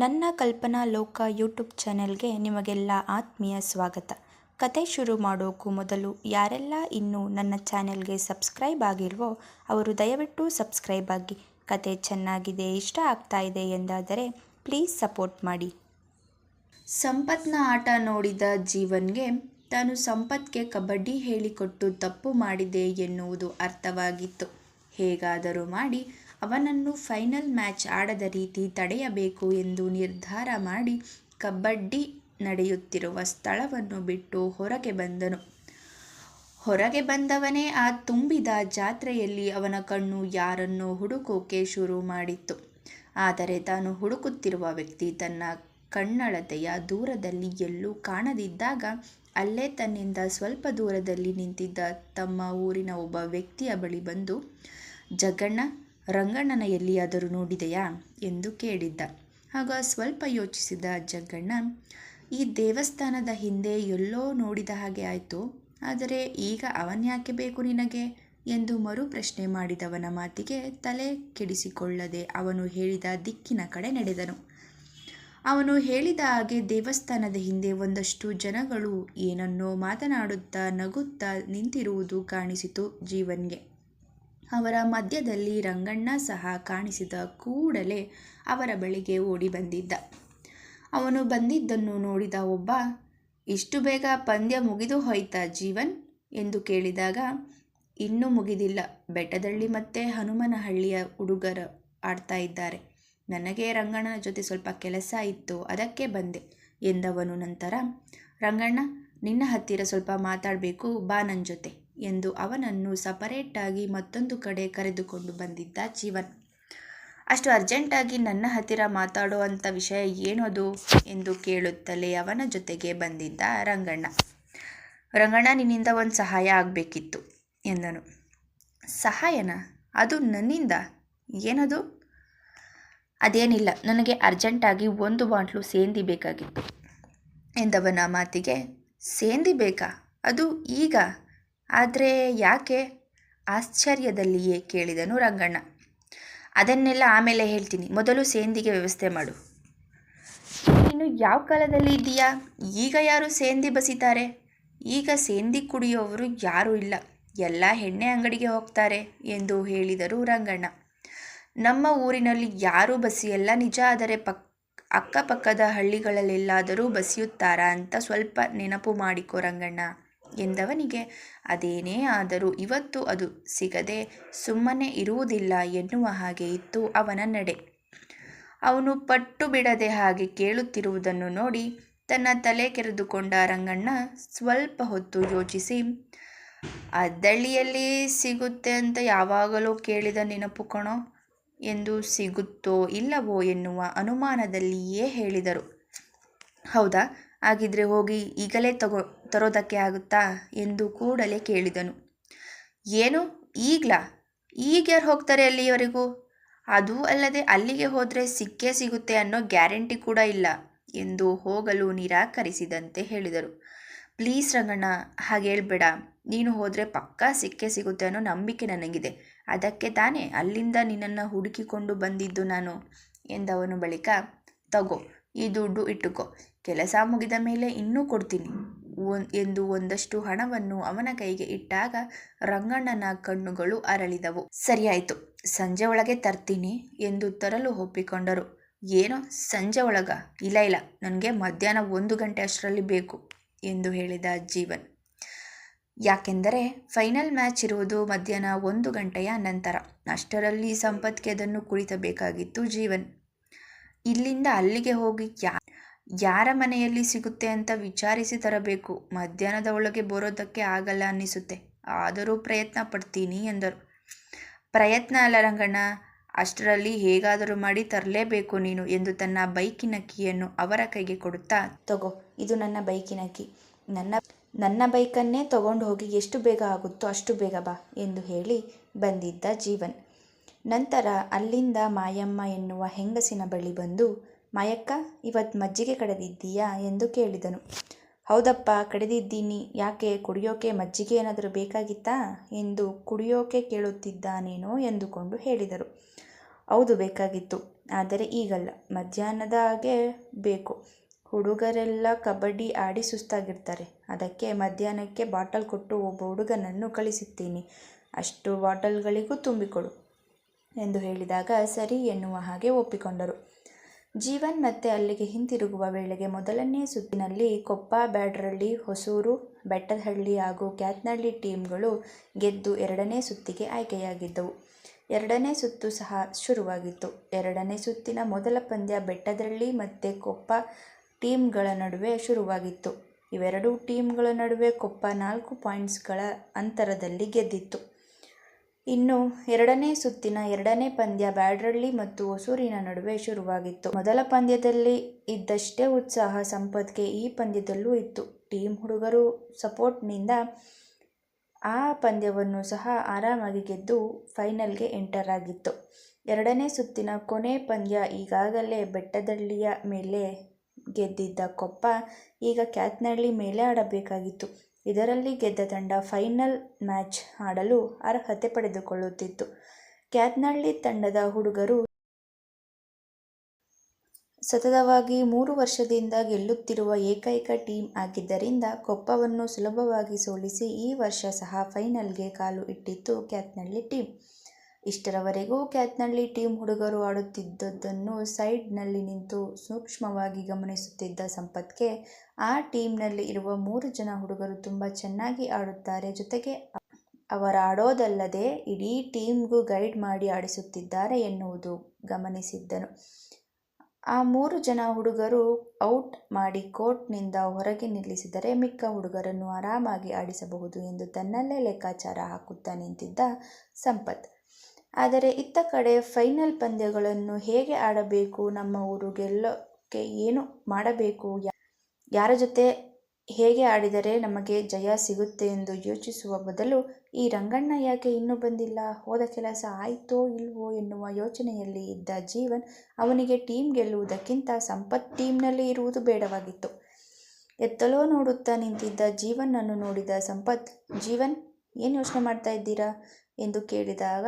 ನನ್ನ ಕಲ್ಪನಾ ಲೋಕ ಯೂಟ್ಯೂಬ್ ಚಾನೆಲ್ಗೆ ನಿಮಗೆಲ್ಲ ಆತ್ಮೀಯ ಸ್ವಾಗತ. ಕತೆ ಶುರು ಮಾಡೋಕ್ಕೂ ಮೊದಲು ಯಾರೆಲ್ಲ ಇನ್ನೂ ನನ್ನ ಚಾನೆಲ್ಗೆ ಸಬ್ಸ್ಕ್ರೈಬ್ ಆಗಿಲ್ವೋ ಅವರು ದಯವಿಟ್ಟು ಸಬ್ಸ್ಕ್ರೈಬ್ ಆಗಿ. ಕತೆ ಚೆನ್ನಾಗಿದೆ, ಇಷ್ಟ ಆಗ್ತಾ ಇದೆ ಎಂದಾದರೆ ಪ್ಲೀಸ್ ಸಪೋರ್ಟ್ ಮಾಡಿ. ಸಂಪತ್ನ ಆಟ ನೋಡಿದ ಜೀವನ್ಗೆ ತಾನು ಸಂಪತ್ಗೆ ಕಬಡ್ಡಿ ಹೇಳಿಕೊಟ್ಟು ತಪ್ಪು ಮಾಡಿದೆ ಎನ್ನುವುದು ಅರ್ಥವಾಗಿತ್ತು. ಹೇಗಾದರೂ ಮಾಡಿ ಅವನನ್ನು ಫೈನಲ್ ಮ್ಯಾಚ್ ಆಡದ ರೀತಿ ತಡೆಯಬೇಕು ಎಂದು ನಿರ್ಧಾರ ಮಾಡಿ ಕಬಡ್ಡಿ ನಡೆಯುತ್ತಿರುವ ಸ್ಥಳವನ್ನು ಬಿಟ್ಟು ಹೊರಗೆ ಬಂದನು. ಹೊರಗೆ ಬಂದವನೇ ಆ ತುಂಬಿದ ಜಾತ್ರೆಯಲ್ಲಿ ಅವನ ಕಣ್ಣು ಯಾರನ್ನೋ ಹುಡುಕೋಕೆ ಶುರು ಮಾಡಿತ್ತು. ಆದರೆ ತಾನು ಹುಡುಕುತ್ತಿರುವ ವ್ಯಕ್ತಿ ತನ್ನ ಕಣ್ಣಳತೆಯ ದೂರದಲ್ಲಿ ಎಲ್ಲೂ ಕಾಣದಿದ್ದಾಗ ಅಲ್ಲೇ ತನ್ನಿಂದ ಸ್ವಲ್ಪ ದೂರದಲ್ಲಿ ನಿಂತಿದ್ದ ತಮ್ಮ ಊರಿನ ಒಬ್ಬ ವ್ಯಕ್ತಿಯ ಬಳಿ ಬಂದು ಜಗ್ಗಣ್ಣ ರಂಗಣ್ಣನ ಎಲ್ಲಿಯಾದರೂ ನೋಡಿದೆಯಾ ಎಂದು ಕೇಳಿದ್ದ. ಆಗ ಸ್ವಲ್ಪ ಯೋಚಿಸಿದ ಜಗ್ಗಣ್ಣ ಈ ದೇವಸ್ಥಾನದ ಹಿಂದೆ ಎಲ್ಲೋ ನೋಡಿದ ಹಾಗೆ ಆಯಿತು, ಆದರೆ ಈಗ ಅವನ್ಯಾಕೆ ಬೇಕು ನಿನಗೆ ಎಂದು ಮರು ಪ್ರಶ್ನೆ ಮಾಡಿದವನ ಮಾತಿಗೆ ತಲೆ ಕೆಡಿಸಿಕೊಳ್ಳದೆ ಅವನು ಹೇಳಿದ ದಿಕ್ಕಿನ ಕಡೆ ನಡೆದನು. ಅವನು ಹೇಳಿದ ಹಾಗೆ ದೇವಸ್ಥಾನದ ಹಿಂದೆ ಒಂದಷ್ಟು ಜನಗಳು ಏನನ್ನೋ ಮಾತನಾಡುತ್ತಾ ನಗುತ್ತಾ ನಿಂತಿರುವುದು ಕಾಣಿಸಿತು ಜೀವನ್ಗೆ. ಅವರ ಮಧ್ಯದಲ್ಲಿ ರಂಗಣ್ಣ ಸಹ ಕಾಣಿಸಿದ ಕೂಡಲೇ ಅವರ ಬಳಿಗೆ ಓಡಿ ಬಂದಿದ್ದ. ಅವನು ಬಂದಿದ್ದನ್ನು ನೋಡಿದ ಒಬ್ಬ, ಇಷ್ಟು ಬೇಗ ಪಂದ್ಯ ಮುಗಿದು ಹೋಯ್ತಾ ಜೀವನ್? ಎಂದು ಕೇಳಿದಾಗ, ಇನ್ನೂ ಮುಗಿದಿಲ್ಲ. ಬೆಟ್ಟದಳ್ಳಿ ಮತ್ತು ಹನುಮನಹಳ್ಳಿಯ ಹುಡುಗರು ಆಡ್ತಾ ಇದ್ದಾರೆ. ನನಗೆ ರಂಗಣ್ಣನ ಜೊತೆ ಸ್ವಲ್ಪ ಕೆಲಸ ಇತ್ತು, ಅದಕ್ಕೆ ಬಂದೆ, ಎಂದವನು ನಂತರ, ರಂಗಣ್ಣ, ನಿನ್ನ ಹತ್ತಿರ ಸ್ವಲ್ಪ ಮಾತಾಡಬೇಕು, ಬಾ ನನ್ನ ಜೊತೆ. ಎಂದು ಅವನನ್ನು ಸಪರೇಟಾಗಿ ಮತ್ತೊಂದು ಕಡೆ ಕರೆದುಕೊಂಡು ಬಂದಿದ್ದ ಜೀವನ್. ಅಷ್ಟು ಅರ್ಜೆಂಟಾಗಿ ನನ್ನ ಹತ್ತಿರ ಮಾತಾಡೋ ಅಂಥ ವಿಷಯ ಏನದು ಎಂದು ಕೇಳುತ್ತಲೇ ಅವನ ಜೊತೆಗೆ ಬಂದಿದ್ದ ರಂಗಣ್ಣ. ರಂಗಣ್ಣ, ನಿನ್ನಿಂದ ಒಂದು ಸಹಾಯ ಆಗಬೇಕಿತ್ತು ಎಂದನು. ಸಹಾಯನ? ಅದು ನನ್ನಿಂದ? ಏನದು? ಅದೇನಿಲ್ಲ, ನನಗೆ ಅರ್ಜೆಂಟಾಗಿ ಒಂದು ಬಾಟ್ಲು ಸೇಂದಿ ಬೇಕಾಗಿತ್ತು ಎಂದವನ ಮಾತಿಗೆ, ಸೇಂದಿ ಬೇಕಾ? ಅದು ಈಗ? ಆದರೆ ಯಾಕೆ? ಆಶ್ಚರ್ಯದಲ್ಲಿಯೇ ಕೇಳಿದನು ರಂಗಣ್ಣ. ಅದನ್ನೆಲ್ಲ ಆಮೇಲೆ ಹೇಳ್ತೀನಿ. ಮೊದಲು ಸೇಂದಿಗೆ ವ್ಯವಸ್ಥೆ ಮಾಡು. ನೀನು ಯಾವ ಕಾಲದಲ್ಲಿ ಇದ್ದೀಯಾ? ಈಗ ಯಾರು ಸೇಂದಿ ಬಸಿತಾರೆ? ಈಗ ಸೇಂದಿ ಕುಡಿಯೋವರು ಯಾರೂ ಇಲ್ಲ. ಎಲ್ಲ ಎಣ್ಣೆ ಅಂಗಡಿಗೆ ಹೋಗ್ತಾರೆ ಎಂದು ಹೇಳಿದರು ರಂಗಣ್ಣ. ನಮ್ಮ ಊರಿನಲ್ಲಿ ಯಾರೂ ಬಸಿಯಲ್ಲ. ನಿಜ ಆದರೆ ಪಕ್, ಅಕ್ಕಪಕ್ಕದ ಹಳ್ಳಿಗಳಲ್ಲೆಲ್ಲಾದರೂ ಬಸಿಯುತ್ತಾರಾ ಅಂತ ಸ್ವಲ್ಪ ನೆನಪು ಮಾಡಿಕೊ ರಂಗಣ್ಣ. ಎಂದವನಿಗೆ, ಅದೇನೇ ಆದರೂ ಇವತ್ತು ಅದು ಸಿಗದೆ ಸುಮ್ಮನೆ ಇರುವುದಿಲ್ಲ ಎನ್ನುವ ಹಾಗೆ ಇತ್ತು ಅವನ ನಡೆ. ಅವನು ಪಟ್ಟು ಬಿಡದೆ ಹಾಗೆ ಕೇಳುತ್ತಿರುವುದನ್ನು ನೋಡಿ ತನ್ನ ತಲೆ ಕೆರೆದುಕೊಂಡ ರಂಗಣ್ಣ ಸ್ವಲ್ಪ ಹೊತ್ತು ಯೋಚಿಸಿ ಅದ್ದಳ್ಳಿಯಲ್ಲಿ ಸಿಗುತ್ತೆ ಅಂತ ಯಾವಾಗಲೂ ಕೇಳಿದ ನೆನಪು ಕಣೋ, ಎಂದು ಸಿಗುತ್ತೋ ಇಲ್ಲವೋ ಎನ್ನುವ ಅನುಮಾನದಲ್ಲಿಯೇ ಹೇಳಿದರು. ಹೌದಾ? ಹಾಗಿದ್ರೆ ಹೋಗಿ ಈಗಲೇ ತಗೋ, ತರೋದಕ್ಕೆ ಆಗುತ್ತಾ ಎಂದು ಕೂಡಲೇ ಕೇಳಿದನು. ಏನು? ಈಗ್ಲಾ? ಈಗ ಯಾರು ಹೋಗ್ತಾರೆ ಅಲ್ಲಿಯವರೆಗೂ? ಅದು ಅಲ್ಲದೆ ಅಲ್ಲಿಗೆ ಹೋದರೆ ಸಿಕ್ಕೇ ಸಿಗುತ್ತೆ ಅನ್ನೋ ಗ್ಯಾರಂಟಿ ಕೂಡ ಇಲ್ಲ ಎಂದು ಹೋಗಲು ನಿರಾಕರಿಸಿದಂತೆ ಹೇಳಿದರು. ಪ್ಲೀಸ್ ರಂಗಣ್ಣ, ಹಾಗೆ ಹೇಳ್ಬೇಡ. ನೀನು ಹೋದರೆ ಪಕ್ಕಾ ಸಿಕ್ಕೇ ಸಿಗುತ್ತೆ ಅನ್ನೋ ನಂಬಿಕೆ ನನಗಿದೆ. ಅದಕ್ಕೆ ತಾನೇ ಅಲ್ಲಿಂದ ನಿನ್ನನ್ನು ಹುಡುಕಿಕೊಂಡು ಬಂದಿದ್ದು ನಾನು ಎಂದವನು ಬಳಿಕ, ತಗೋ, ಈ ದುಡ್ಡು ಇಟ್ಟುಕೋ. ಕೆಲಸ ಮುಗಿದ ಮೇಲೆ ಇನ್ನೂ ಕೊಡ್ತೀನಿ. ಎಂದು ಒಂದಷ್ಟು ಹಣವನ್ನು ಅವನ ಕೈಗೆ ಇಟ್ಟಾಗ ರಂಗಣ್ಣನ ಕಣ್ಣುಗಳು ಅರಳಿದವು. ಸರಿಯಾಯಿತು, ಸಂಜೆ ಒಳಗೆ ತರ್ತೀನಿ ಎಂದು ತರಲು ಒಪ್ಪಿಕೊಂಡರು. ಏನೋ ಸಂಜೆ ಒಳಗ? ಇಲ್ಲ ಇಲ್ಲ, ನನಗೆ ಮಧ್ಯಾಹ್ನ ಒಂದು ಗಂಟೆ ಅಷ್ಟರಲ್ಲಿ ಬೇಕು ಎಂದು ಹೇಳಿದ ಜೀವನ್. ಯಾಕೆಂದರೆ ಫೈನಲ್ ಮ್ಯಾಚ್ ಇರುವುದು ಮಧ್ಯಾಹ್ನ ಒಂದು ಗಂಟೆಯ ನಂತರ. ಅಷ್ಟರಲ್ಲಿ ಸಂಪತ್ಗೆ ಅದನ್ನು ಕುಳಿತಬೇಕಾಗಿತ್ತು ಜೀವನ್. ಇಲ್ಲಿಂದ ಅಲ್ಲಿಗೆ ಹೋಗಿ ಯಾ ಯಾರ ಮನೆಯಲ್ಲಿ ಸಿಗುತ್ತೆ ಅಂತ ವಿಚಾರಿಸಿ ತರಬೇಕು. ಮಧ್ಯಾಹ್ನದ ಒಳಗೆ ಬರೋದಕ್ಕೆ ಆಗಲ್ಲ ಅನ್ನಿಸುತ್ತೆ. ಆದರೂ ಪ್ರಯತ್ನ ಪಡ್ತೀನಿ ಎಂದರು. ಪ್ರಯತ್ನ ಅಲ್ಲ ರಂಗಣ್ಣ, ಅಷ್ಟರಲ್ಲಿ ಹೇಗಾದರೂ ಮಾಡಿ ತರಲೇಬೇಕು ನೀನು ಎಂದು ತನ್ನ ಬೈಕಿನ ಕೀಯನ್ನು ಅವರ ಕೈಗೆ ಕೊಡುತ್ತಾ, ತಗೋ, ಇದು ನನ್ನ ಬೈಕಿನ ಕೀ. ನನ್ನ ನನ್ನ ಬೈಕನ್ನೇ ತಗೊಂಡು ಹೋಗಿ ಎಷ್ಟು ಬೇಗ ಆಗುತ್ತೋ ಅಷ್ಟು ಬೇಗ ಬಾ ಎಂದು ಹೇಳಿ ಬಂದಿದ್ದ ಜೀವನ್. ನಂತರ ಅಲ್ಲಿಂದ ಮಾಯಮ್ಮ ಎನ್ನುವ ಹೆಂಗಸಿನ ಬಳಿ ಬಂದು ಮಾಯಕ್ಕ ಇವತ್ತು ಮಜ್ಜಿಗೆ ಕಡೆದಿದ್ದೀಯಾ ಎಂದು ಕೇಳಿದನು. ಹೌದಪ್ಪ, ಕಡೆದಿದ್ದೀನಿ. ಯಾಕೆ, ಕುಡಿಯೋಕೆ ಮಜ್ಜಿಗೆ ಏನಾದರೂ ಬೇಕಾಗಿತ್ತಾ ಎಂದು ಕುಡಿಯೋಕೆ ಕೇಳುತ್ತಿದ್ದಾನೇನೋ ಎಂದುಕೊಂಡು ಹೇಳಿದರು. ಹೌದು, ಬೇಕಾಗಿತ್ತು. ಆದರೆ ಈಗಲ್ಲ. ಮಧ್ಯಾಹ್ನದ ಹಾಗೆ ಬೇಕು. ಹುಡುಗರೆಲ್ಲ ಕಬಡ್ಡಿ ಆಡಿ ಸುಸ್ತಾಗಿರ್ತಾರೆ. ಅದಕ್ಕೆ ಮಧ್ಯಾಹ್ನಕ್ಕೆ ಬಾಟಲ್ ಕೊಟ್ಟು ಒಬ್ಬ ಹುಡುಗನನ್ನು ಕಳಿಸುತ್ತೀನಿ. ಅಷ್ಟು ಬಾಟಲ್ಗಳಿಗೂ ತುಂಬಿಕೊಡು ಎಂದು ಹೇಳಿದಾಗ ಸರಿ ಎನ್ನುವ ಹಾಗೆ ಒಪ್ಪಿಕೊಂಡರು. ಜೀವನ್ ಮತ್ತೆ ಅಲ್ಲಿಗೆ ಹಿಂತಿರುಗುವ ವೇಳೆಗೆ ಮೊದಲನೇ ಸುತ್ತಿನಲ್ಲಿ ಕೊಪ್ಪ, ಬ್ಯಾಡ್ರಳ್ಳಿ, ಹೊಸೂರು, ಬೆಟ್ಟದಹಳ್ಳಿ ಹಾಗೂ ಕ್ಯಾತ್ನಹಳ್ಳಿ ಟೀಮ್ಗಳು ಗೆದ್ದು ಎರಡನೇ ಸುತ್ತಿಗೆ ಆಯ್ಕೆಯಾಗಿದ್ದವು. ಎರಡನೇ ಸುತ್ತು ಸಹ ಶುರುವಾಗಿತ್ತು. ಎರಡನೇ ಸುತ್ತಿನ ಮೊದಲ ಪಂದ್ಯ ಬೆಟ್ಟದಹಳ್ಳಿ ಮತ್ತು ಕೊಪ್ಪ ಟೀಮ್ಗಳ ನಡುವೆ ಶುರುವಾಗಿತ್ತು. ಇವೆರಡೂ ಟೀಮ್ಗಳ ನಡುವೆ ಕೊಪ್ಪ ನಾಲ್ಕು ಪಾಯಿಂಟ್ಸ್ಗಳ ಅಂತರದಲ್ಲಿ ಗೆದ್ದಿತ್ತು. ಇನ್ನು ಎರಡನೇ ಸುತ್ತಿನ ಎರಡನೇ ಪಂದ್ಯ ಬ್ಯಾಡ್ರಳ್ಳಿ ಮತ್ತು ಹೊಸೂರಿನ ನಡುವೆ ಶುರುವಾಗಿತ್ತು. ಮೊದಲ ಪಂದ್ಯದಲ್ಲಿ ಇದ್ದಷ್ಟೇ ಉತ್ಸಾಹ ಸಂಪತ್ಗೆ ಈ ಪಂದ್ಯದಲ್ಲೂ ಇತ್ತು. ಟೀಮ್ ಹುಡುಗರು ಸಪೋರ್ಟ್ನಿಂದ ಆ ಪಂದ್ಯವನ್ನು ಸಹ ಆರಾಮಾಗಿ ಗೆದ್ದು ಫೈನಲ್ಗೆ ಎಂಟರ್ ಆಗಿತ್ತು. ಎರಡನೇ ಸುತ್ತಿನ ಕೊನೆ ಪಂದ್ಯ ಈಗಾಗಲೇ ಬೆಟ್ಟದಳ್ಳಿಯ ಮೇಲೆ ಗೆದ್ದಿದ್ದ ಕೊಪ್ಪ ಈಗ ಕ್ಯಾತ್ನಳ್ಳಿ ಮೇಲೆ ಆಡಬೇಕಾಗಿತ್ತು. ಇದರಲ್ಲಿ ಗೆದ್ದ ತಂಡ ಫೈನಲ್ ಮ್ಯಾಚ್ ಆಡಲು ಅರ್ಹತೆ ಪಡೆದುಕೊಳ್ಳುತ್ತಿತ್ತು. ಕ್ಯಾತ್ನಳ್ಳಿ ತಂಡದ ಹುಡುಗರು ಸತತವಾಗಿ ಮೂರು ವರ್ಷದಿಂದ ಗೆಲ್ಲುತ್ತಿರುವ ಏಕೈಕ ಟೀಮ್ ಆಗಿದ್ದರಿಂದ ಕೊಪ್ಪವನ್ನು ಸುಲಭವಾಗಿ ಸೋಲಿಸಿ ಈ ವರ್ಷ ಸಹ ಫೈನಲ್ಗೆ ಕಾಲು ಇಟ್ಟಿತ್ತು ಕ್ಯಾತ್ನಳ್ಳಿ ಟೀಮ್ ಇಷ್ಟರವರೆಗೂ ಕ್ಯಾತ್ನಳ್ಳಿ ಟೀಮ್ ಹುಡುಗರು ಆಡುತ್ತಿದ್ದದ್ದನ್ನು ಸೈಡ್ನಲ್ಲಿ ನಿಂತು ಸೂಕ್ಷ್ಮವಾಗಿ ಗಮನಿಸುತ್ತಿದ್ದ ಸಂಪತ್ಗೆ ಆ ಟೀಮ್ನಲ್ಲಿ ಇರುವ ಮೂರು ಜನ ಹುಡುಗರು ತುಂಬ ಚೆನ್ನಾಗಿ ಆಡುತ್ತಾರೆ. ಜೊತೆಗೆ ಅವರ ಆಡೋದಲ್ಲದೆ ಇಡೀ ಟೀಮ್ಗೂ ಗೈಡ್ ಮಾಡಿ ಆಡಿಸುತ್ತಿದ್ದಾರೆ ಎನ್ನುವುದು ಗಮನಿಸಿದ್ದನು. ಆ ಮೂರು ಜನ ಹುಡುಗರು ಔಟ್ ಮಾಡಿ ಕೋರ್ಟ್ನಿಂದ ಹೊರಗೆ ನಿಲ್ಲಿಸಿದರೆ ಮಿಕ್ಕ ಹುಡುಗರನ್ನು ಆರಾಮಾಗಿ ಆಡಿಸಬಹುದು ಎಂದು ತನ್ನಲ್ಲೇ ಲೆಕ್ಕಾಚಾರ ಹಾಕುತ್ತಾ ನಿಂತಿದ್ದ ಸಂಪತ್. ಆದರೆ ಇತ್ತ ಕಡೆ ಫೈನಲ್ ಪಂದ್ಯಗಳನ್ನು ಹೇಗೆ ಆಡಬೇಕು, ನಮ್ಮ ಊರು ಗೆಲ್ಲೋಕ್ಕೆ ಏನು ಮಾಡಬೇಕು ಯಾರ ಜೊತೆ ಹೇಗೆ ಆಡಿದರೆ ನಮಗೆ ಜಯ ಸಿಗುತ್ತೆ ಎಂದು ಯೋಚಿಸುವ ಬದಲು ಈ ರಂಗಣ್ಣ ಯಾಕೆ ಇನ್ನೂ ಬಂದಿಲ್ಲ? ಹೋದ ಕೆಲಸ ಆಯಿತೋ ಇಲ್ವೋ ಎನ್ನುವ ಯೋಚನೆಯಲ್ಲಿ ಇದ್ದ ಜೀವನ್ ಅವನಿಗೆ ಟೀಮ್ ಗೆಲ್ಲುವುದಕ್ಕಿಂತ ಸಂಪತ್ ಟೀಮ್ನಲ್ಲಿ ಇರುವುದು ಬೇಡವಾಗಿತ್ತು. ಎತ್ತಲೋ ನೋಡುತ್ತಾ ನಿಂತಿದ್ದ ಜೀವನನ್ನು ನೋಡಿದ ಸಂಪತ್, ಜೀವನ್, ಏನು ಯೋಚನೆ ಮಾಡ್ತಾ ಇದ್ದೀರಾ? ಎಂದು ಕೇಳಿದಾಗ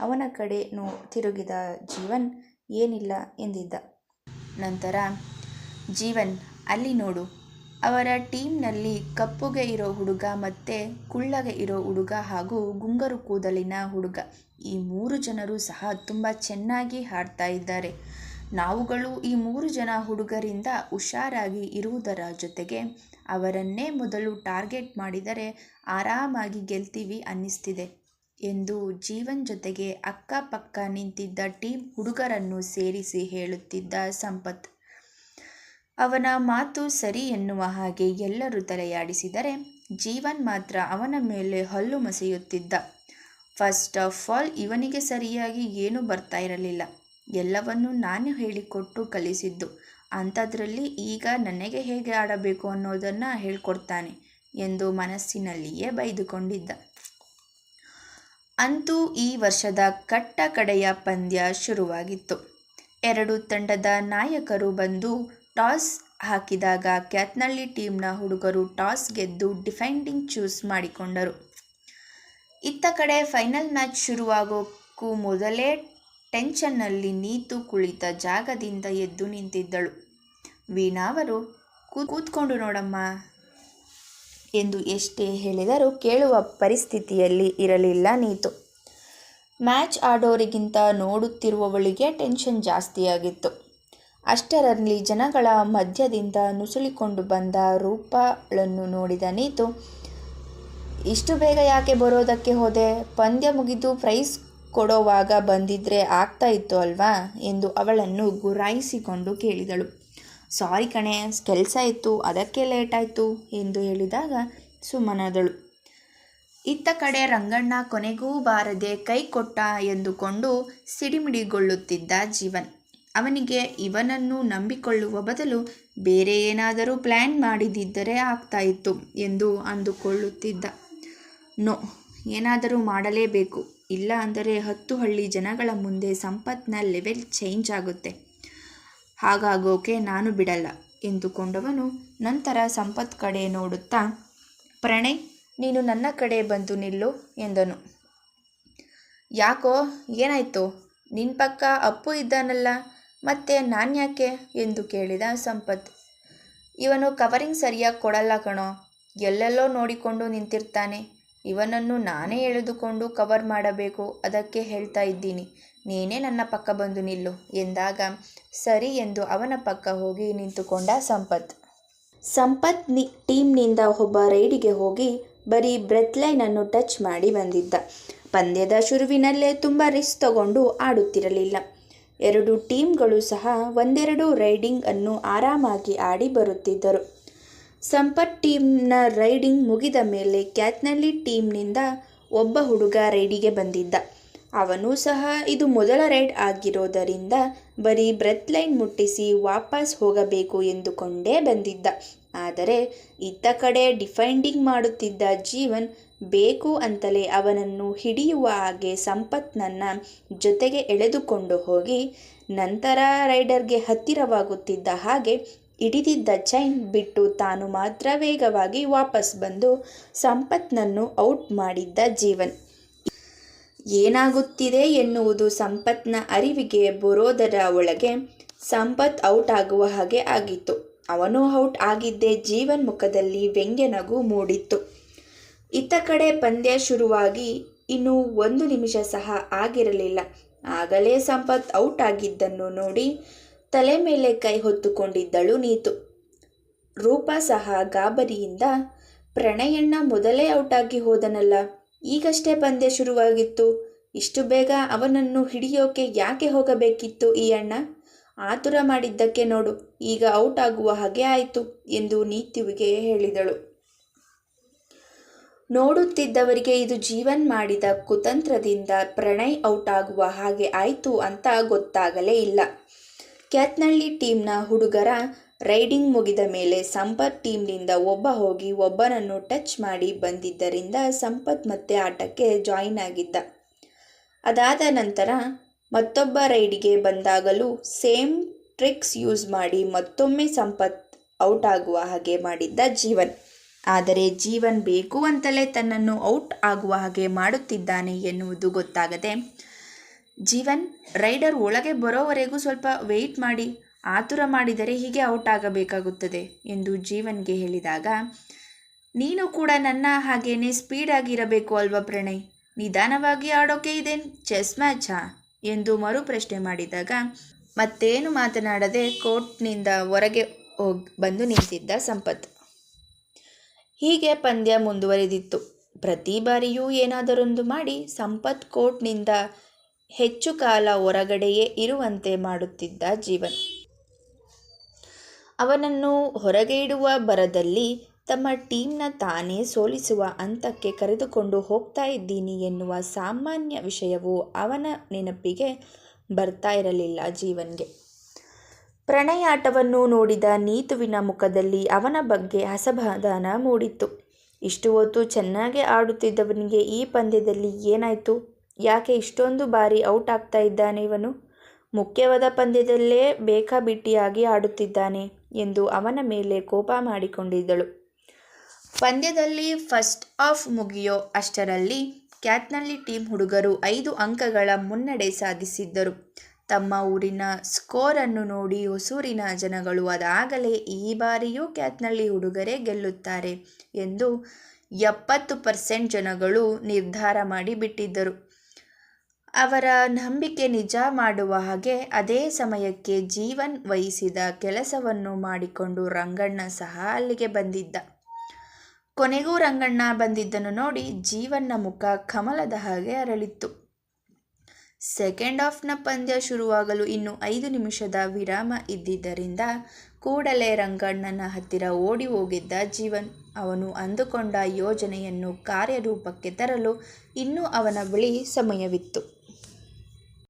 ಅವನ ಕಡೆ ನೋ ತಿರುಗಿದ ಜೀವನ್, ಏನಿಲ್ಲ ಎಂದಿದ್ದ. ನಂತರ, ಜೀವನ್, ಅಲ್ಲಿ ನೋಡು. ಅವರ ಟೀಮ್ನಲ್ಲಿ ಕಪ್ಪುಗೆ ಇರೋ ಹುಡುಗ ಮತ್ತು ಕುಳ್ಳಗೆ ಇರೋ ಹುಡುಗ ಹಾಗೂ ಗುಂಗರು ಕೂದಲಿನ ಹುಡುಗ. ಈ ಮೂರು ಜನರು ಸಹ ತುಂಬ ಚೆನ್ನಾಗಿ ಹಾಡ್ತಾ ಇದ್ದಾರೆ. ನಾವುಗಳು ಈ ಮೂರು ಜನ ಹುಡುಗರಿಂದ ಹುಷಾರಾಗಿ ಇರುವುದರ ಜೊತೆಗೆ ಅವರನ್ನೇ ಮೊದಲು ಟಾರ್ಗೆಟ್ ಮಾಡಿದರೆ ಆರಾಮಾಗಿ ಗೆಲ್ತೀವಿ ಅನ್ನಿಸ್ತಿದೆ. ಎಂದು ಜೀವನ್ ಜೊತೆಗೆ ಅಕ್ಕಪಕ್ಕ ನಿಂತಿದ್ದ ಟೀಮ್ ಹುಡುಗರನ್ನು ಸೇರಿಸಿ ಹೇಳುತ್ತಿದ್ದ ಸಂಪತ್. ಅವನ ಮಾತು ಸರಿ ಎನ್ನುವ ಹಾಗೆ ಎಲ್ಲರೂ ತಲೆಯಾಡಿಸಿದರೆ ಜೀವನ್ ಮಾತ್ರ ಅವನ ಮೇಲೆ ಹಲ್ಲು ಮಸೆಯುತ್ತಿದ್ದ. ಫಸ್ಟ್ ಆಫ್ ಆಲ್ ಇವನಿಗೆ ಸರಿಯಾಗಿ ಏನೂ ಬರ್ತಾ ಇರಲಿಲ್ಲ. ಎಲ್ಲವನ್ನೂ ನಾನು ಹೇಳಿಕೊಟ್ಟು ಕಲಿಸಿದ್ದು. ಅಂಥದ್ರಲ್ಲಿ ಈಗ ನನಗೆ ಹೇಗೆ ಆಡಬೇಕು ಅನ್ನೋದನ್ನು ಹೇಳ್ಕೊಡ್ತಾನೆ ಎಂದು ಮನಸ್ಸಿನಲ್ಲಿಯೇ ಬೈದುಕೊಂಡಿದ್ದ. ಅಂತೂ ಈ ವರ್ಷದ ಕಟ್ಟ ಕಡೆಯ ಪಂದ್ಯ ಶುರುವಾಗಿತ್ತು. ಎರಡು ತಂಡದ ನಾಯಕರು ಬಂದು ಟಾಸ್ ಹಾಕಿದಾಗ ಕ್ಯಾತ್ನಳ್ಳಿ ಟೀಮ್ನ ಹುಡುಗರು ಟಾಸ್ ಗೆದ್ದು ಡಿಫೆಂಡಿಂಗ್ ಚೂಸ್ ಮಾಡಿಕೊಂಡರು. ಇತ್ತ ಕಡೆ ಫೈನಲ್ ಮ್ಯಾಚ್ ಶುರುವಾಗೋಕ್ಕೂ ಮೊದಲೇ ಟೆನ್ಷನ್ನಲ್ಲಿ ನೀತು ಕುಳಿತ ಜಾಗದಿಂದ ಎದ್ದು ನಿಂತಿದ್ದಳು. ವೀಣಾವರು ಕೂತ್ಕೊಂಡು ನೋಡಮ್ಮ. ಎಂದು ಎಷ್ಟೇ ಹೇಳಿದರೂ ಕೇಳುವ ಪರಿಸ್ಥಿತಿಯಲ್ಲಿ ಇರಲಿಲ್ಲ ನೀತು. ಮ್ಯಾಚ್ ಆಡೋರಿಗಿಂತ ನೋಡುತ್ತಿರುವವಳಿಗೆ ಟೆನ್ಷನ್ ಜಾಸ್ತಿಯಾಗಿತ್ತು. ಅಷ್ಟರಲ್ಲಿ ಜನಗಳ ಮಧ್ಯದಿಂದ ನುಸುಳಿಕೊಂಡು ಬಂದ ರೂಪಗಳನ್ನು ನೋಡಿದ ನೀತು, ಇಷ್ಟು ಬೇಗ ಯಾಕೆ ಬರೋದಕ್ಕೆ ಹೋದೆ? ಪಂದ್ಯ ಮುಗಿದು ಪ್ರೈಸ್ ಕೊಡೋವಾಗ ಬಂದಿದ್ರೆ ಆಗ್ತಾ ಇತ್ತು ಅಲ್ವಾ? ಎಂದು ಅವಳನ್ನು ಗುರಾಯಿಸಿಕೊಂಡು ಕೇಳಿದಳು. ಸಾರಿ ಕಣೆ, ಕೆಲಸ ಇತ್ತು, ಅದಕ್ಕೆ ಲೇಟಾಯಿತು ಎಂದು ಹೇಳಿದಾಗ ಸುಮ್ಮನಾದಳು ಇತ್ತ ಕಡೆ ರಂಗಣ್ಣ ಕೊನೆಗೂ ಬಾರದೆ ಕೈ ಕೊಟ್ಟ ಎಂದುಕೊಂಡು ಸಿಡಿಮಿಡಿಗೊಳ್ಳುತ್ತಿದ್ದ ಜೀವನ್. ಅವನಿಗೆ ಇವನನ್ನು ನಂಬಿಕೊಳ್ಳುವ ಬದಲು ಬೇರೆ ಏನಾದರೂ ಪ್ಲ್ಯಾನ್ ಮಾಡಿದಿದ್ದರೆ ಆಗ್ತಾಯಿತ್ತು ಎಂದು ಅಂದುಕೊಳ್ಳುತ್ತಿದ್ದ. ನೋ, ಏನಾದರೂ ಮಾಡಲೇಬೇಕು. ಇಲ್ಲ ಅಂದರೆ ಹತ್ತು ಹಳ್ಳಿ ಜನಗಳ ಮುಂದೆ ಸಂಪತ್ನ ಲೆವೆಲ್ ಚೇಂಜ್ ಆಗುತ್ತೆ. ಹಾಗಾಗೋಕೆ ನಾನು ಬಿಡಲ್ಲ ಎಂದುಕೊಂಡವನು ನಂತರ ಸಂಪತ್ ಕಡೆ ನೋಡುತ್ತಾ, ಪ್ರಣಯ್, ನೀನು ನನ್ನ ಕಡೆ ಬಂದು ನಿಲ್ಲು ಎಂದನು. ಯಾಕೋ, ಏನಾಯ್ತು? ನಿನ್ನ ಪಕ್ಕ ಅಪ್ಪು ಇದ್ದಾನಲ್ಲ, ಮತ್ತೆ ನಾನು ಯಾಕೆ ಎಂದು ಕೇಳಿದ ಸಂಪತ್. ಇವನು ಕವರಿಂಗ್ ಸರಿಯಾಗಿ ಕೊಡಲ್ಲ ಕಣೋ, ಎಲ್ಲೆಲ್ಲೋ ನೋಡಿಕೊಂಡು ನಿಂತಿರ್ತಾನೆ. ಇವನನ್ನು ನಾನೇ ಎಳೆದುಕೊಂಡು ಕವರ್ ಮಾಡಬೇಕು ಅದಕ್ಕೆ ಹೇಳ್ತಾ ಇದ್ದೀನಿ. ನೀನೇ ನನ್ನ ಪಕ್ಕ ಬಂದು ನಿಲ್ಲು ಎಂದಾಗ ಸರಿ ಎಂದು ಅವನ ಪಕ್ಕ ಹೋಗಿ ನಿಂತುಕೊಂಡ ಸಂಪತ್. ಸಂಪತ್ ನಿ, ಟೀಮ್ನಿಂದ ಒಬ್ಬ ರೈಡಿಗೆ ಹೋಗಿ ಬರೀ ಬ್ರೆತ್ ಲೈನನ್ನು ಟಚ್ ಮಾಡಿ ಬಂದಿದ್ದ. ಪಂದ್ಯದ ಶುರುವಿನಲ್ಲೇ ತುಂಬ ರಿಸ್ಕ್ ತಗೊಂಡು ಆಡುತ್ತಿರಲಿಲ್ಲ. ಎರಡು ಟೀಮ್ಗಳು ಸಹ ಒಂದೆರಡು ರೈಡಿಂಗ್ ಅನ್ನು ಆರಾಮಾಗಿ ಆಡಿ ಬರುತ್ತಿದ್ದರು. ಸಂಪತ್ ಟೀಮ್ನ ರೈಡಿಂಗ್ ಮುಗಿದ ಮೇಲೆ ಕ್ಯಾತ್ನಲ್ಲಿ ಟೀಮ್ನಿಂದ ಒಬ್ಬ ಹುಡುಗ ರೈಡಿಗೆ ಬಂದಿದ್ದ. ಅವನು ಸಹ ಇದು ಮೊದಲ ರೈಡ್ ಆಗಿರೋದರಿಂದ ಬರೀ ಬ್ರೆತ್ ಲೈನ್ ಮುಟ್ಟಿಸಿ ವಾಪಸ್ ಹೋಗಬೇಕು ಎಂದುಕೊಂಡೇ ಬಂದಿದ್ದ. ಆದರೆ ಇತ್ತ ಕಡೆ ಡಿಫೈಂಡಿಂಗ್ ಮಾಡುತ್ತಿದ್ದ ಜೀವನ್ ಬೇಕು ಅಂತಲೇ ಅವನನ್ನು ಹಿಡಿಯುವ ಹಾಗೆ ಸಂಪತ್ನನ್ನ ಜೊತೆಗೆ ಎಳೆದುಕೊಂಡು ಹೋಗಿ ನಂತರ ರೈಡರ್ಗೆ ಹತ್ತಿರವಾಗುತ್ತಿದ್ದ ಹಾಗೆ ಹಿಡಿದಿದ್ದ ಚೈನ್ ಬಿಟ್ಟು ತಾನು ಮಾತ್ರ ವೇಗವಾಗಿ ವಾಪಸ್ ಬಂದು ಸಂಪತ್ನನ್ನು ಔಟ್ ಮಾಡಿದ್ದ ಜೀವನ್. ಏನಾಗುತ್ತಿದೆ ಎನ್ನುವುದು ಸಂಪತ್ನ ಅರಿವಿಗೆ ಬರೋದರ ಒಳಗೆ ಸಂಪತ್ ಔಟ್ ಆಗುವ ಹಾಗೆ ಆಗಿತ್ತು. ಅವನು ಔಟ್ ಆಗಿದ್ದೇ ಜೀವನ್ ಮುಖದಲ್ಲಿ ವ್ಯಂಗ್ಯ ನಗು ಮೂಡಿತ್ತು. ಇತ್ತ ಕಡೆ ಪಂದ್ಯ ಶುರುವಾಗಿ ಇನ್ನು ಒಂದು ನಿಮಿಷ ಸಹ ಆಗಿರಲಿಲ್ಲ. ಆಗಲೇ ಸಂಪತ್ ಔಟ್ ಆಗಿದ್ದನ್ನು ನೋಡಿ ತಲೆ ಮೇಲೆ ಕೈ ಹೊತ್ತುಕೊಂಡಿದ್ದಳು ನೀತು. ರೂಪ ಸಹ ಗಾಬರಿಯಿಂದ, ಪ್ರಣಯಣ್ಣ ಮೊದಲೇ ಔಟ್ ಆಗಿ ಹೋದನಲ್ಲ ಈಗಷ್ಟೇ ಪಂದ್ಯ ಶುರುವಾಗಿತ್ತು. ಇಷ್ಟು ಬೇಗ ಅವನನ್ನು ಹಿಡಿಯೋಕೆ ಯಾಕೆ ಹೋಗಬೇಕಿತ್ತು ಈ ಅಣ್ಣ? ಆತುರ ಮಾಡಿದ್ದಕ್ಕೆ ನೋಡು, ಈಗ ಔಟ್ ಆಗುವ ಹಾಗೆ ಆಯಿತು ಎಂದು ನೀತ್ಯುವಿಗೆ ಹೇಳಿದಳು. ನೋಡುತ್ತಿದ್ದವರಿಗೆ ಇದು ಜೀವನ್ ಮಾಡಿದ ಕುತಂತ್ರದಿಂದ ಪ್ರಣಯ್ ಔಟ್ ಆಗುವ ಹಾಗೆ ಆಯಿತು ಅಂತ ಗೊತ್ತಾಗಲೇ ಇಲ್ಲ. ಕ್ಯಾತ್ನಳ್ಳಿ ಟೀಮ್ನ ಹುಡುಗರ ರೈಡಿಂಗ್ ಮುಗಿದ ಮೇಲೆ ಸಂಪತ್ ಟೀಮ್ನಿಂದ ಒಬ್ಬ ಹೋಗಿ ಒಬ್ಬನನ್ನು ಟಚ್ ಮಾಡಿ ಬಂದಿದ್ದರಿಂದ ಸಂಪತ್ ಮತ್ತೆ ಆಟಕ್ಕೆ ಜಾಯಿನ್ ಆಗಿದ್ದ. ಅದಾದ ನಂತರ ಮತ್ತೊಬ್ಬ ರೈಡಿಗೆ ಬಂದಾಗಲೂ ಸೇಮ್ ಟ್ರಿಕ್ಸ್ ಯೂಸ್ ಮಾಡಿ ಮತ್ತೊಮ್ಮೆ ಸಂಪತ್ ಔಟ್ ಆಗುವ ಹಾಗೆ ಮಾಡಿದ್ದ ಜೀವನ್. ಆದರೆ ಜೀವನ್ ಬೇಕು ಅಂತಲೇ ತನ್ನನ್ನು ಔಟ್ ಆಗುವ ಹಾಗೆ ಮಾಡುತ್ತಿದ್ದಾನೆ ಎನ್ನುವುದು ಗೊತ್ತಾಗದೆ, ಜೀವನ್, ರೈಡರ್ ಒಳಗೆ ಬರೋವರೆಗೂ ಸ್ವಲ್ಪ ವೆಯ್ಟ್ ಮಾಡಿ. ಆತುರ ಮಾಡಿದರೆ ಹೀಗೆ ಔಟ್ ಆಗಬೇಕಾಗುತ್ತದೆ ಎಂದು ಜೀವನ್ಗೆ ಹೇಳಿದಾಗ, ನೀನು ಕೂಡ ನನ್ನ ಹಾಗೇನೆ ಸ್ಪೀಡ್ ಆಗಿರಬೇಕು ಅಲ್ವಾ ಪ್ರಣಯ್? ನಿಧಾನವಾಗಿ ಆಡೋಕೆ ಇದೇನು ಚೆಸ್ ಮ್ಯಾಚಾ? ಎಂದು ಮರು ಪ್ರಶ್ನೆ ಮಾಡಿದಾಗ, ಮತ್ತೇನು ಮಾತನಾಡದೆ ಕೋರ್ಟ್ನಿಂದ ಹೊರಗೆ ಹೋಗಿ ಬಂದು ನಿಂತಿದ್ದ ಸಂಪತ್. ಹೀಗೆ ಪಂದ್ಯ ಮುಂದುವರೆದಿತ್ತು. ಪ್ರತಿ ಬಾರಿಯೂ ಏನಾದರೊಂದು ಮಾಡಿ ಸಂಪತ್ ಕೋರ್ಟ್ನಿಂದ ಹೆಚ್ಚು ಕಾಲ ಹೊರಗಡೆಯೇ ಇರುವಂತೆ ಮಾಡುತ್ತಿದ್ದ ಜೀವನ್. ಅವನನ್ನು ಹೊರಗೆ ಇಡುವ ಬರದಲ್ಲಿ ತಮ್ಮ ಟೀಮ್ನ ತಾನೇ ಸೋಲಿಸುವ ಹಂತಕ್ಕೆ ಕರೆದುಕೊಂಡು ಹೋಗ್ತಾ ಇದ್ದೀನಿ ಎನ್ನುವ ಸಾಮಾನ್ಯ ವಿಷಯವು ಅವನ ನೆನಪಿಗೆ ಬರ್ತಾ ಇರಲಿಲ್ಲ ಜೀವನ್ಗೆ. ಪ್ರಣಯಾಟವನ್ನು ನೋಡಿದ ನೀತುವಿನ ಮುಖದಲ್ಲಿ ಅವನ ಬಗ್ಗೆ ಅಸಮಾಧಾನ ಮೂಡಿತ್ತು. ಇಷ್ಟು ಹೊತ್ತು ಚೆನ್ನಾಗಿ ಆಡುತ್ತಿದ್ದವನಿಗೆ ಈ ಪಂದ್ಯದಲ್ಲಿ ಏನಾಯಿತು? ಯಾಕೆ ಇಷ್ಟೊಂದು ಬಾರಿ ಔಟ್ ಆಗ್ತಾ ಇದ್ದಾನೆ ಇವನು? ಮುಖ್ಯವಾದ ಪಂದ್ಯದಲ್ಲೇ ಬೇಕಾಬಿಟ್ಟಿಯಾಗಿ ಆಡುತ್ತಿದ್ದಾನೆ. ಎಂದು ಅವನ ಮೇಲೆ ಕೋಪ ಮಾಡಿಕೊಂಡಿದ್ದಳು. ಪಂದ್ಯದಲ್ಲಿ ಫಸ್ಟ್ ಆಫ್ ಮುಗಿಯೋ ಅಷ್ಟರಲ್ಲಿ ಕ್ಯಾತ್ನಲ್ಲಿ ಟೀಮ್ ಹುಡುಗರು ಐದು ಅಂಕಗಳ ಮುನ್ನಡೆ ಸಾಧಿಸಿದ್ದರು. ತಮ್ಮ ಊರಿನ ಸ್ಕೋರನ್ನು ನೋಡಿ ಹೊಸೂರಿನ ಜನಗಳು ಅದಾಗಲೇ ಈ ಬಾರಿಯೂ ಕ್ಯಾತ್ನಳ್ಳಿ ಹುಡುಗರೇ ಗೆಲ್ಲುತ್ತಾರೆ ಎಂದು ಎಪ್ಪತ್ತು ಪರ್ಸೆಂಟ್ ಜನಗಳು ನಿರ್ಧಾರ ಮಾಡಿ ಬಿಟ್ಟಿದ್ದರು ಅವರ ನಂಬಿಕೆ ನಿಜ ಮಾಡುವ ಹಾಗೆ ಅದೇ ಸಮಯಕ್ಕೆ ಜೀವನ್ ವಹಿಸಿದ ಕೆಲಸವನ್ನು ಮಾಡಿಕೊಂಡು ರಂಗಣ್ಣ ಸಹ ಅಲ್ಲಿಗೆ ಬಂದಿದ್ದ. ಕೊನೆಗೂ ರಂಗಣ್ಣ ಬಂದಿದ್ದನ್ನು ನೋಡಿ ಜೀವನ್ನ ಮುಖ ಕಮಲದ ಹಾಗೆ ಅರಳಿತ್ತು. ಸೆಕೆಂಡ್ ಆಫ್ನ ಪಂದ್ಯ ಶುರುವಾಗಲು ಇನ್ನು ಐದು ನಿಮಿಷದ ವಿರಾಮ ಇದ್ದಿದ್ದರಿಂದ ಕೂಡಲೇ ರಂಗಣ್ಣನ ಹತ್ತಿರ ಓಡಿ ಹೋಗಿದ್ದ ಜೀವನ್. ಅವನು ಅಂದುಕೊಂಡ ಯೋಜನೆಯನ್ನು ಕಾರ್ಯರೂಪಕ್ಕೆ ತರಲು ಇನ್ನೂ ಅವನ ಬಳಿ ಸಮಯವಿತ್ತು.